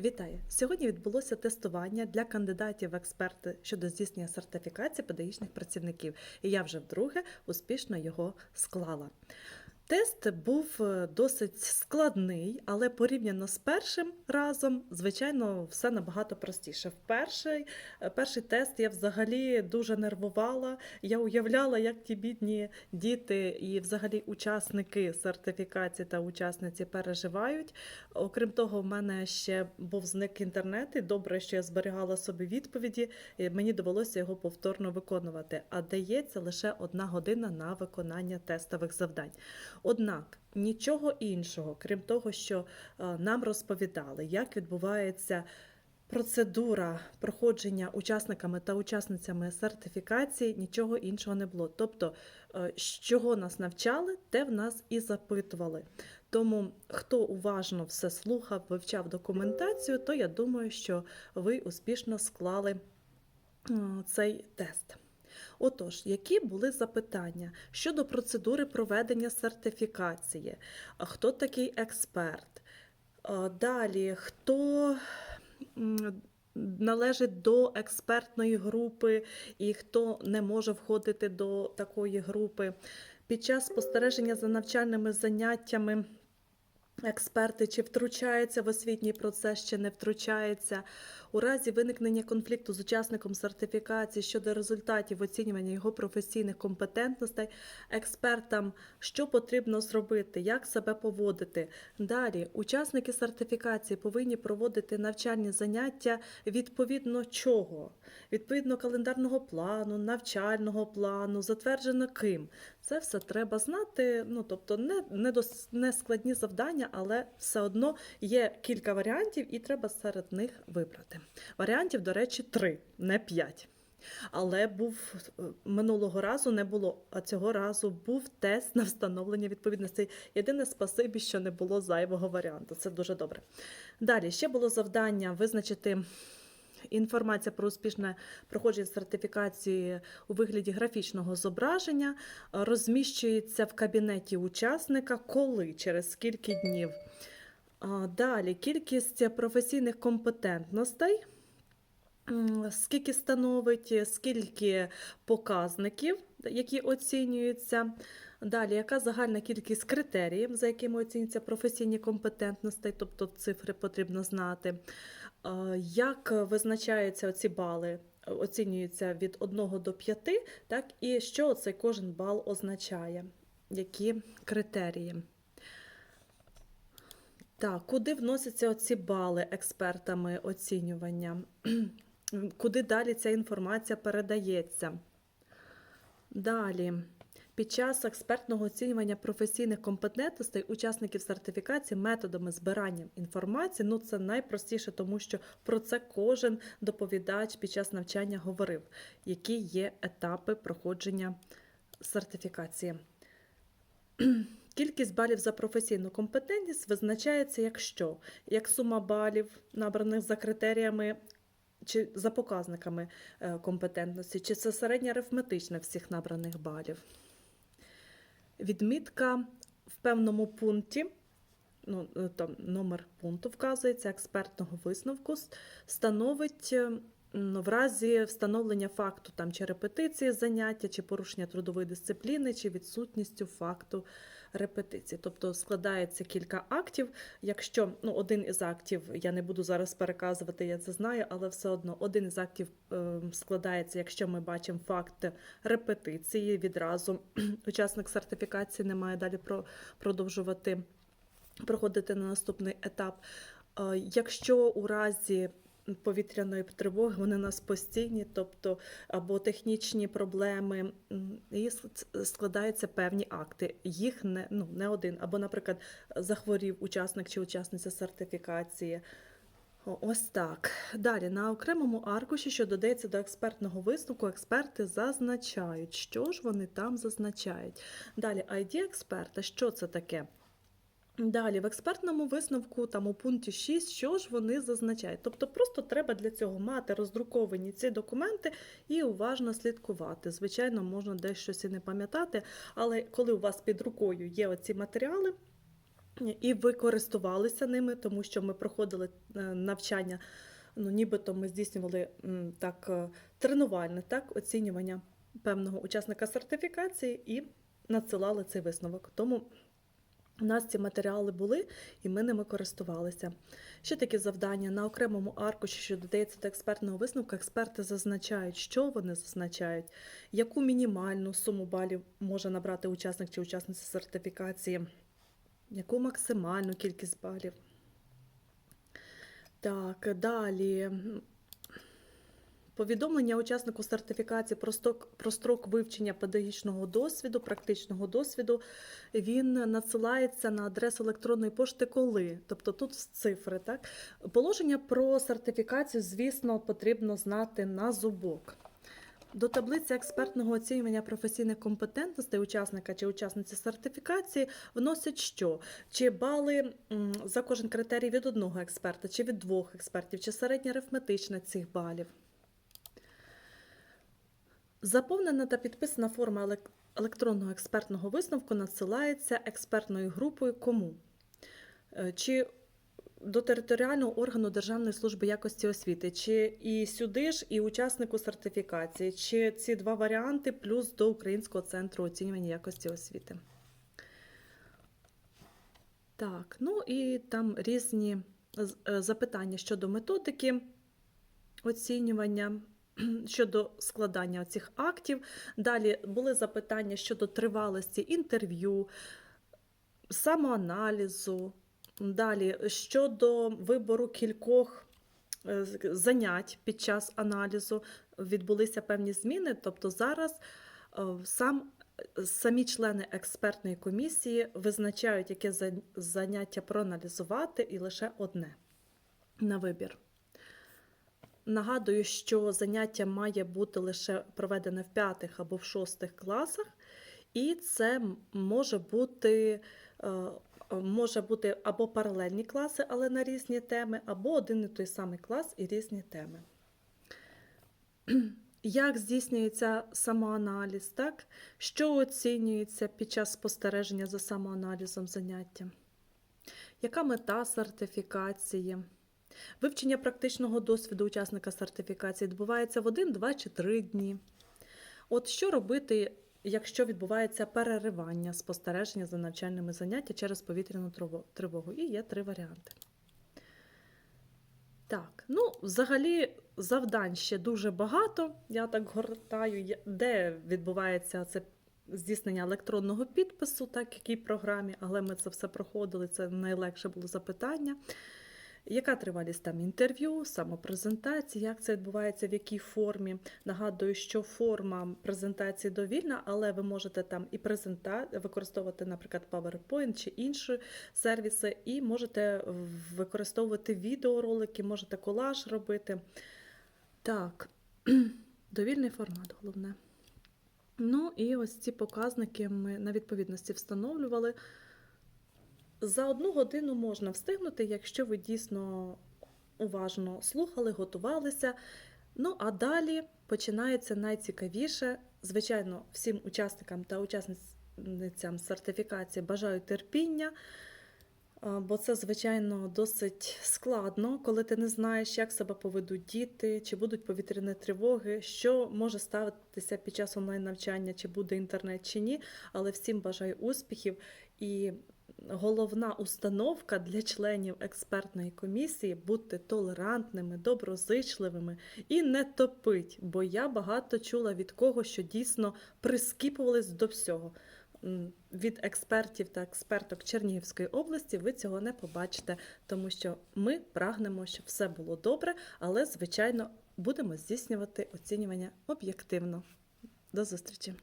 Вітаю! Сьогодні відбулося тестування для кандидатів в експерти щодо здійснення сертифікації педагогічних працівників, і я вже вдруге успішно його склала. Тест був е, досить складний, але порівняно з першим разом, звичайно, все набагато простіше. Перший, е, перший тест я взагалі дуже нервувала. Я уявляла, як ті бідні діти і взагалі учасники сертифікації та учасниці переживають. Окрім того, в мене ще був зник інтернет, і добре, що я зберігала собі відповіді. і Мені довелося його повторно виконувати. А дається лише одна година на виконання тестових завдань. Однак нічого іншого, крім того, що е, нам розповідали, як відбувається. Процедура проходження учасниками та учасницями сертифікації нічого іншого не було. Тобто, е, з чого нас навчали, те в нас і запитували. Тому, хто уважно все слухав, вивчав документацію, то я думаю, що ви успішно склали е, цей тест. Отож, які були запитання щодо процедури проведення сертифікації? Хто такий експерт? Далі, хто належить до експертної групи і хто не може входити до такої групи? Під час спостереження за навчальними заняттями. Експерти чи втручаються в освітній процес, чи не втручаються. У разі виникнення конфлікту з учасником сертифікації щодо результатів оцінювання його професійних компетентностей, експертам, що потрібно зробити, як себе поводити. Далі учасники сертифікації повинні проводити навчальні заняття відповідно чого? Відповідно календарного плану, навчального плану, затверджено ким. Це все треба знати. Ну тобто, не, не, дос, не складні завдання, але все одно є кілька варіантів, і треба серед них вибрати. Варіантів, до речі, три, не п'ять. Але був е, минулого разу не було, а цього разу був тест на встановлення відповідності. Єдине спасибі, що не було зайвого варіанту. Це дуже добре. Далі ще було завдання визначити. Інформація про успішне проходження сертифікації у вигляді графічного зображення розміщується в кабінеті учасника, коли, через скільки днів. Далі кількість професійних компетентностей, скільки становить, скільки показників, які оцінюються. Далі, яка загальна кількість критеріїв, за якими оцінюються професійні компетентності, тобто цифри потрібно знати. Як визначаються ці бали? Оцінюються від 1 до 5, так, і що цей кожен бал означає, які критерії. Так, куди вносяться оці бали експертами оцінювання? Куди далі ця інформація передається? Далі. Під час експертного оцінювання професійних компетентностей учасників сертифікації методами збирання інформації, ну це найпростіше, тому що про це кожен доповідач під час навчання говорив, які є етапи проходження сертифікації. Кількість балів за професійну компетентність визначається як що? Як сума балів, набраних за критеріями чи за показниками е, компетентності, чи це середня арифметична всіх набраних балів. Відмітка в певному пункті, ну, е, там номер пункту вказується, експертного висновку, становить е, в разі встановлення факту там, чи репетиції заняття, чи порушення трудової дисципліни, чи відсутністю факту репетиції. Тобто складається кілька актів. Якщо ну, один із актів, я не буду зараз переказувати, я це знаю, але все одно один із актів е, складається, якщо ми бачимо факт репетиції, відразу учасник сертифікації не має далі про, продовжувати проходити на наступний етап. Е, Якщо у разі повітряної тривоги вони у нас постійні, тобто або технічні проблеми, і складаються певні акти. Їх не, ну, не один. Або, наприклад, захворів учасник чи учасниця сертифікації. Ось так. Далі на окремому аркуші, що додається до експертного висновку, експерти зазначають, що ж вони там зазначають. Далі ID експерта, що це таке? Далі, в експертному висновку, там у пункті 6, що ж вони зазначають. Тобто, просто треба для цього мати роздруковані ці документи і уважно слідкувати. Звичайно, можна десь щось і не пам'ятати, але коли у вас під рукою є оці матеріали, і ви користувалися ними, тому що ми проходили е, навчання. Ну, нібито ми здійснювали так е, тренувальне так, оцінювання певного учасника сертифікації і надсилали цей висновок. Тому у нас ці матеріали були, і ми ними користувалися. Ще такі завдання на окремому аркуші, що додається до експертного висновку, експерти зазначають, що вони зазначають, яку мінімальну суму балів може набрати учасник чи учасниця сертифікації, яку максимальну кількість балів. Так, далі. Повідомлення учаснику сертифікації про строк, про строк вивчення педагогічного досвіду, практичного досвіду, він надсилається на адресу електронної пошти коли. Тобто тут цифри. Так? Положення про сертифікацію, звісно, потрібно знати на зубок. До таблиці експертного оцінювання професійних компетентностей учасника чи учасниці сертифікації вносять що? Чи бали за кожен критерій від одного експерта, чи від двох експертів, чи середня арифметична цих балів. Заповнена та підписана форма електронного експертного висновку надсилається експертною групою кому? Е, Чи до територіального органу Державної служби якості освіти, чи і сюди ж, і учаснику сертифікації, чи ці два варіанти, плюс до Українського центру оцінювання якості освіти. Так, ну і там різні е, запитання щодо методики оцінювання, щодо складання цих актів. Далі були запитання щодо тривалості інтерв'ю, самоаналізу. Далі щодо вибору кількох е, занять під час аналізу відбулися певні зміни. Тобто зараз е, сам, самі члени експертної комісії визначають, яке заняття проаналізувати, і лише одне на вибір. Нагадую, що заняття має бути лише проведене в п'ятих або в шостих класах, і це може бути, е, може бути або паралельні класи, але на різні теми, або один і той самий клас і різні теми. Як здійснюється самоаналіз, так? Що оцінюється під час спостереження за самоаналізом заняття? Яка мета сертифікації? Вивчення практичного досвіду учасника сертифікації відбувається в один, два чи три дні. От що робити, якщо відбувається переривання спостереження за навчальними заняттями через повітряну тривогу? І є три варіанти. Так, ну, взагалі, завдань ще дуже багато. Я так гортаю, де відбувається це здійснення електронного підпису, так якій програмі, але ми це все проходили. Це найлегше було запитання. Яка тривалість там інтерв'ю, самопрезентації, як це відбувається, в якій формі? Нагадую, що форма презентації довільна, але ви можете там і презента... використовувати, наприклад, PowerPoint чи інші сервіси, і можете використовувати відеоролики, можете колаж робити. Так, довільний формат, головне. Ну і ось ці показники ми на відповідності встановлювали. За одну годину можна встигнути, якщо ви дійсно уважно слухали, готувалися. Ну а далі починається найцікавіше. Звичайно, всім учасникам та учасницям сертифікації бажаю терпіння, бо це, звичайно, досить складно, коли ти не знаєш, як себе поведуть діти, чи будуть повітряні тривоги, що може ставитися під час онлайн-навчання, чи буде інтернет, чи ні. Але всім бажаю успіхів і головна установка для членів експертної комісії бути толерантними, доброзичливими і не топить, бо я багато чула від кого, що дійсно прискіпувались до всього. Від експертів та експерток Чернігівської області ви цього не побачите, тому що ми прагнемо, щоб все було добре, але, звичайно, будемо здійснювати оцінювання об'єктивно. До зустрічі!